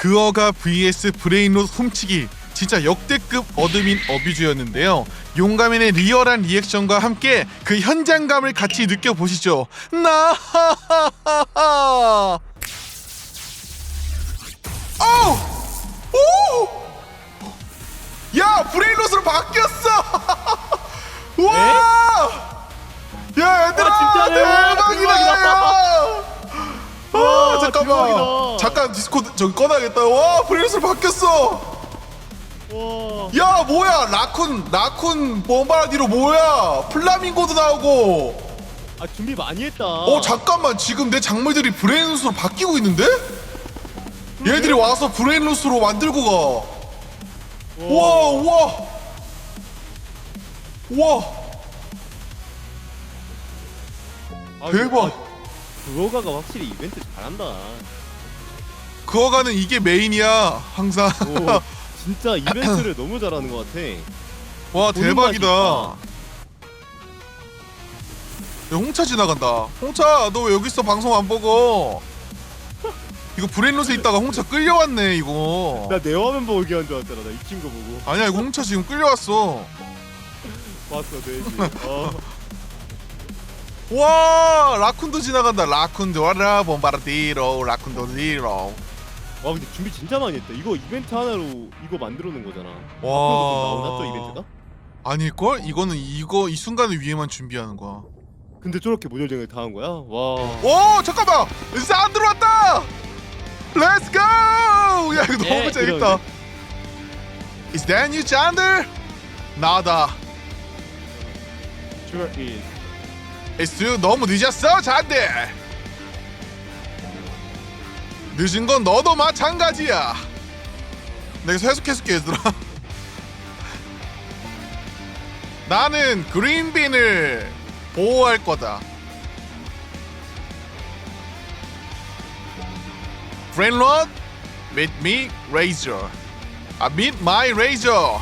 그어가 vs 브레인롯 훔치기 진짜 역대급 어드민 어뷰즈였는데요. 용감인의 리얼한 리액션과 함께 그 현장감을 같이 느껴보시죠. 나 하하하하. 오! 오! 야 브레인롯으로 바뀌었어! 와! 야 얘들아 아, 진짜네. 대박이다! 대박이다. 야! 아 와, 잠깐만. 대박이다. 잠깐 디스코드 저기 꺼놔야겠다. 와 브레인롯으로 바뀌었어. 와. 야 뭐야? 라쿤 라쿤 bombardi로 뭐야? 플라밍고도 나오고. 아 준비 많이 했다. 어 잠깐만. 지금 내 작물들이 브레인롯으로 바뀌고 있는데? 얘들이 와서 브레인롯으로 만들고 가. 우와 우와. 우와. 아, 대박. 아, 그거가가 확실히 이벤트 잘한다. 그어가는 이게 메인이야 항상 오, 진짜 이벤트를 너무 잘하는 것 같아. 와 보는 대박이다 맛이 야, 홍차 지나간다 홍차 너 왜 여기 있어 방송 안 보고 이거 브레인롯에 있다가 홍차 끌려왔네 이거 나 내 화면 보고 얘기한 줄 알았잖아. 나 익힌 거 보고. 아니야 이거 홍차 지금 끌려왔어 봤어, 돼지. 어. 와 라쿤도 지나간다 라쿤도 와라 bombardi로 라쿤도 리로 와 근데 준비 진짜 많이 했다. 이거 이벤트 하나로 이거 만들어 놓은 거잖아. 나오나 또 이벤트가? 아닐걸? 이거는 이거 이 순간을 위해만 준비하는 거야 근데 저렇게 모델쟁을 당한 거야? 와. 오 잠깐만 안 들어왔다 렛츠 고! 야 이거 너무 예, 재밌다 이러네. Is that you, Chandler? 나다 Sure is. You 너무 늦었어, 잔들 늦은 건 너도 마찬가지야. 내가 해석해줄게 얘들아. 나는 그린빈을 보호할 거다. 브레인롯 Meet me, Razor. 아, Meet my Razor.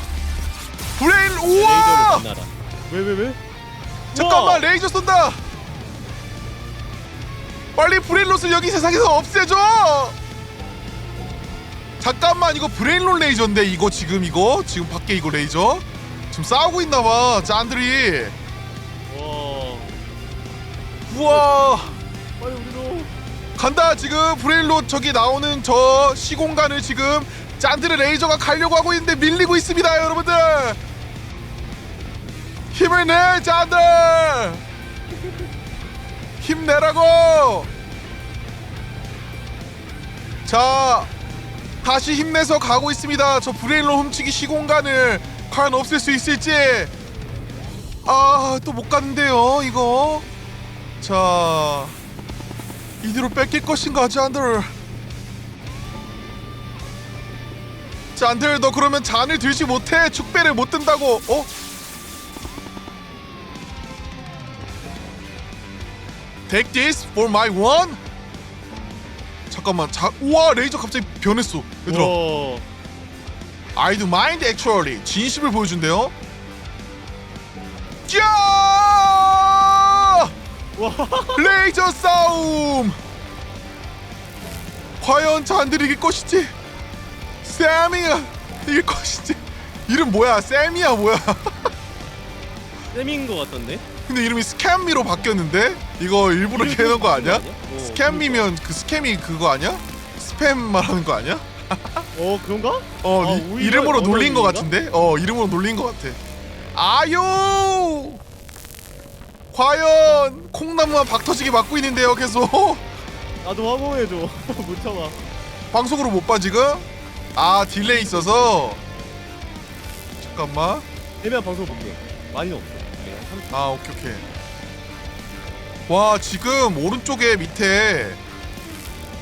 브레인, 우와! 왜, 왜, 왜? 잠깐만 우와! 레이저 쏜다 빨리 브레인롯을 여기 세상에서 없애줘 잠깐만 이거 브레인롯 레이저인데 이거 지금 이거 지금 밖에 이거 레이저 지금 싸우고 있나봐 짠들이 와. 우와 빨리 우리도. 간다 지금 브레인롯 저기 나오는 저 시공간을 지금 짠들의 레이저가 가려고 하고 있는데 밀리고 있습니다 여러분들 힘을 내 짠들 힘내라고! 자 다시 힘내서 가고 있습니다. 저 브레인롯 훔치기 시공간을 과연 없앨 수 있을지. 아 또 못 갔는데요 이거. 자 이대로 뺏길 것인가 잔들. 잔들 너 그러면 잔을 들지 못해. 축배를 못 든다고. 어? Take this for my one? 잠깐만 자 우와 레이저 갑자기 변했어. 얘들아. 와. I do mind actually. 진심을 보여준대요. 야 와. 레이저 싸움! 과연 잔들이 이길 것인지? 쌤이가 이길 것인지? 이름 뭐야? 쌤이야 뭐야? 쌤인 것 같던데? 근데 이름이 스캠미로 바뀌었는데 이거 일부러 이렇게 해놓은 거 아니야? 어, 스캠미면 그 스캠이 그거 아니야? 스팸 말하는 거 아니야? 어, 그런가? 어 아, 이- 오히려 이름으로 놀린 거 언어인가? 같은데? 어 이름으로 놀린 거 같아 아유 과연 콩나무와 박터지게 맞고 있는데요 계속 나도 화공해줘. 못 참아. 방송으로 못 봐 지금? 아 딜레이 있어서 잠깐만 애매한 방송 볼게. 많이는 없어. 아 오케이 오케이. 와 지금 오른쪽에 밑에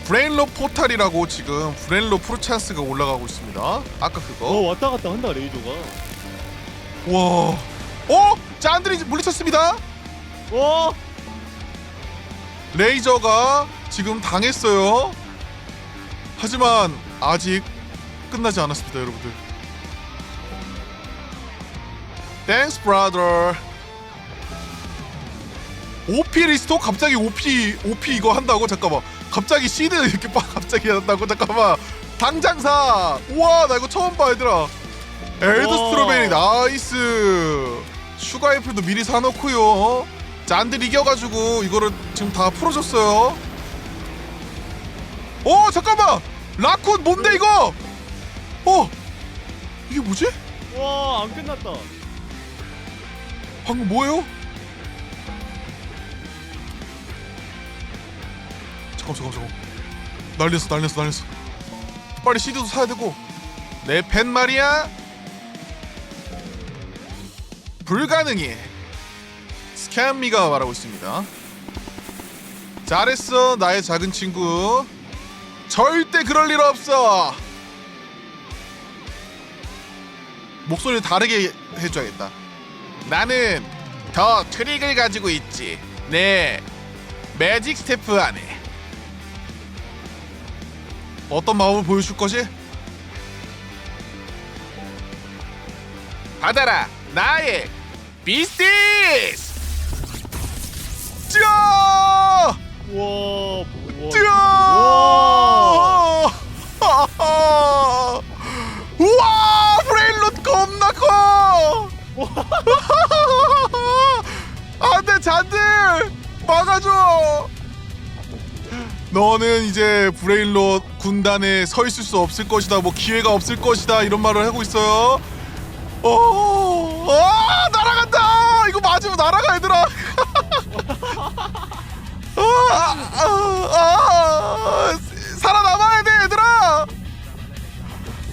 브레인로 포탈이라고 지금 브레인로 프로찬스가 올라가고 있습니다. 아까 어, 그거. 왔다 갔다 한다, 레이저가. 와. 어? 짠들이 물리쳤습니다. 와! 레이저가 지금 당했어요. 하지만 아직 끝나지 않았습니다 여러분들. 브라더 OP 리스토 갑자기 OP OP 이거 한다고 잠깐만 갑자기 시드 이렇게 빡 갑자기 한다고 잠깐만 당장 사. 우와 나 이거 처음 봐 얘들아. 우와. 스트로베리 나이스. 슈가 애플도 미리 사놓고요. 어? 짠들 이겨가지고 이거를 지금 다 풀어줬어요. 어 잠깐만 라쿤 뭔데 이거? 어 이게 뭐지? 와, 안 끝났다. 방금 뭐예요? 잠깐 잠깐 잠깐 난리났어 난리났어 난리났어. 빨리 CD도 사야 되고. 내펜 말이야. 불가능해. 스캔미가 말하고 있습니다. 잘했어 나의 작은 친구. 절대 그럴 일 없어. 목소리를 다르게 해줘야겠다. 나는 더 트릭을 가지고 있지. 네, 매직 스태프 안에 어떤 마음을 보여줄 거지? 받아라, 나의 비스티스! 짜! 와, 뭐, 와. 짜! 와. 우와, 브레인롯 겁나 커! 안돼 잔들 막아줘 너는 이제 브레인롯 군단에 서 있을 수 없을 것이다 뭐 기회가 없을 것이다 이런 말을 하고 있어요. 어, 아 날아간다! 이거 맞으면 날아가 얘들아. 아, 아, 아, 살아남아야 돼 얘들아.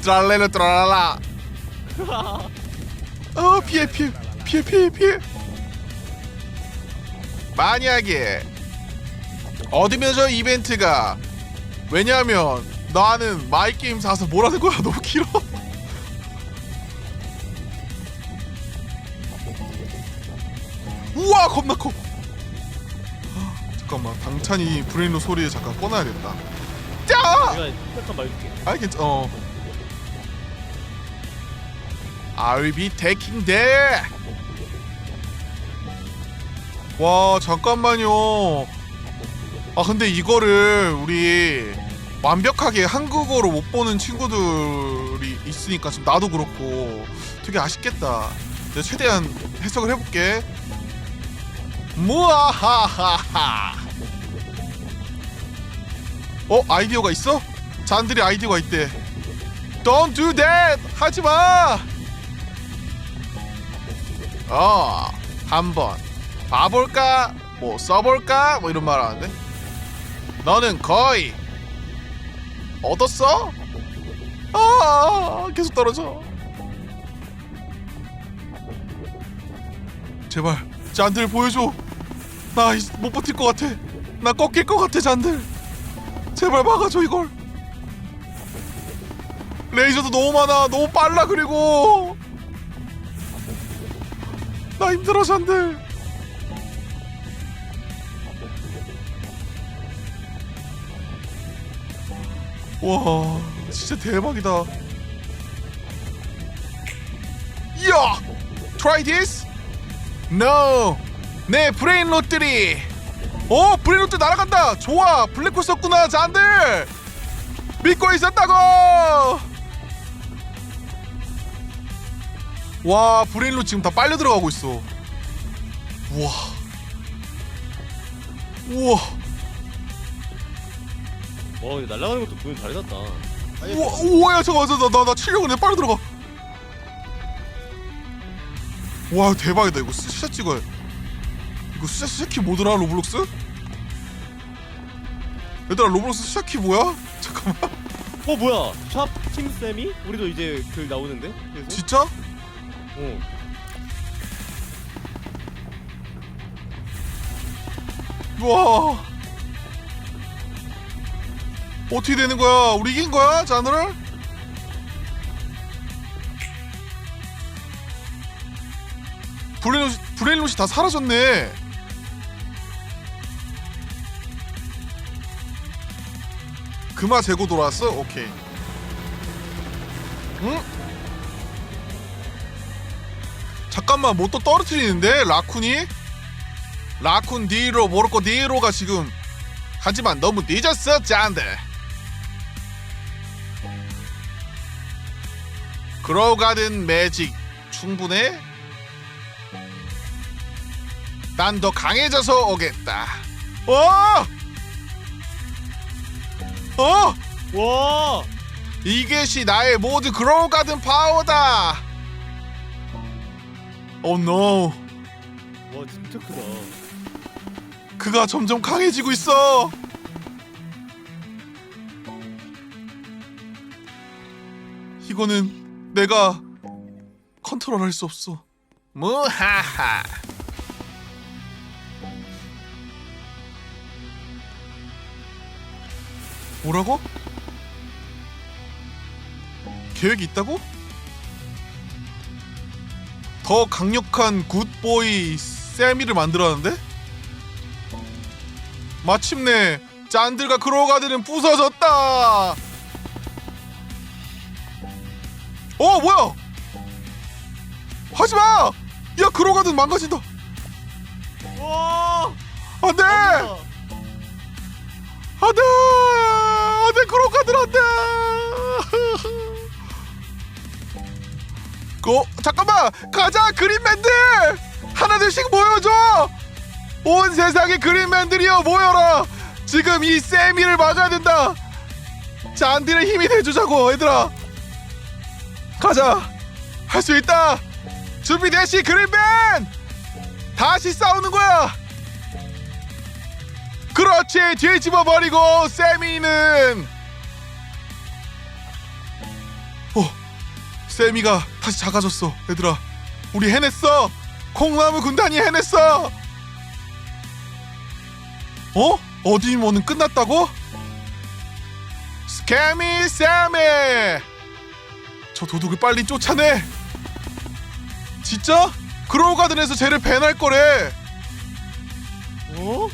트랄레르 트랄라. 어 피해 피해 피해 피해 피해. 만약에 어드벤처 이벤트가? 왜냐하면 나는 마이게임 사서 뭐라는 거야? 너무 길어. 우와 겁나 커. 잠깐만 당찬이 브레인로 소리에 잠깐 꺼놔야겠다. 짜! 내가 잠깐 말줄게. 아 괜찮 어. I'll be taking that. 와 잠깐만요 아 근데 이거를 우리 완벽하게 한국어로 못 보는 친구들이 있으니까 지금 나도 그렇고 되게 아쉽겠다. 내가 최대한 해석을 해볼게. 무아하하하. 어 아이디어가 있어? 잔들이 아이디어가 있대. Don't do that! 하지 마! 어 한번 봐볼까? 뭐 써볼까? 뭐 이런 말 하는데 너는 거의 얻었어? 아 계속 떨어져. 제발 잔들 보여줘. 나 못 버틸 것 같아. 나 꺾일 것 같아 잔들. 제발 막아줘 이걸. 레이저도 너무 많아. 너무 빨라 그리고. 나 힘들어 잔들 와 진짜 대박이다. 야 try this. No 내 브레인 롯들이. 어 브레인 롯들 날아간다. 좋아 블랙홀 썼구나 잔들. 믿고 있었다고. 와 브레인 롯 지금 다 빨려 들어가고 있어. 우와. 우와 와, 이거 날아가는 것도 보면 잘해놨다. 아니, 우와 우와 야 잠깐 나나나 치려고 내 빨리 들어가 와 대박이다 이거 스샷 찍어야 이거 스샷 스샷키 뭐더라 로블록스? 얘들아 로블록스 스샷키 뭐야? 잠깐만 어, 뭐야? 샵 킹쌤이? 우리도 이제 글 나오는데? 그래서? 진짜? 어. 와 어떻게 되는 거야? 우리 이긴 거야? 자너를? 브레인롯이, 브레인롯이 다 사라졌네 금화 재고 돌아왔어? 오케이 응? 잠깐만 뭐 또 떨어뜨리는데? 라쿤이? 라쿤 디로 모로코 디로가 지금 하지만 너무 늦었어 짠데 그로가든 매직 충분해? 난 더 강해져서 오겠다. 어! 어! 와 이것이 나의 모두 그로가든 파워다. 오 노. 와 진짜 크다 그가 점점 강해지고 있어. 이거는 내가 컨트롤할 수 없어. 무하하. 뭐라고? 계획이 있다고? 더 강력한 굿보이 세미를 만들었는데? 마침내 짠들과 크로가들은 부서졌다. 어 뭐야? 하지 마. 야 크로가든 망가진다. 와 안돼. 아, 안돼. 안돼 크로가들 안돼. 고 잠깐만 가자 그린맨들 하나둘씩 모여줘. 온 세상의 그린맨들이여 모여라. 지금 이 세미를 막아야 된다. 잔디를 힘이 돼주자고 얘들아. 가자. 할 수 있다. 준비됐시 그린맨. 다시 싸우는 거야. 그렇지 뒤집어 버리고 세미는. 어, 세미가 다시 작아졌어. 얘들아, 우리 해냈어. 콩나무 군단이 해냈어. 어? 어디모는 끝났다고? 스캐미 세미 저 도둑을 빨리 쫓아내. 진짜? 그로우 가든에서 쟤를 밴할 거래. 어?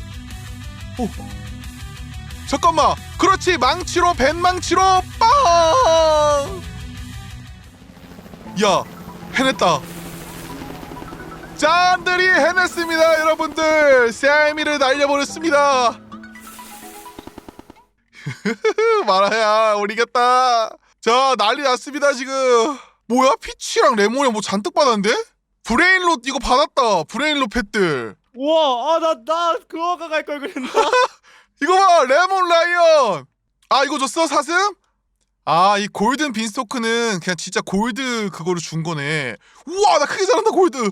잠깐만. 그렇지. 망치로 밴 망치로 빵! 야 해냈다. 짠들이 해냈습니다 여러분들. 세미를 날려버렸습니다. 마라야 우리 이겼다 자 난리 났습니다 지금. 뭐야? 피치랑 레몬이 뭐 잔뜩 받았는데? 브레인롯 이거 받았다. 브레인롯 팻들. 우와 아나 나 그거가 갈걸 그랬나? 이거 봐 레몬 라이언. 아 이거 줬어 사슴? 아 이 골든 빈스토크는 그냥 진짜 골드 그거를 준 거네. 우와 나 크게 잘한다 골드.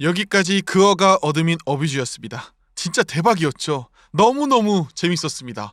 여기까지 그어가 어드민 어뷰즈였습니다. 진짜 대박이었죠? 너무너무 재밌었습니다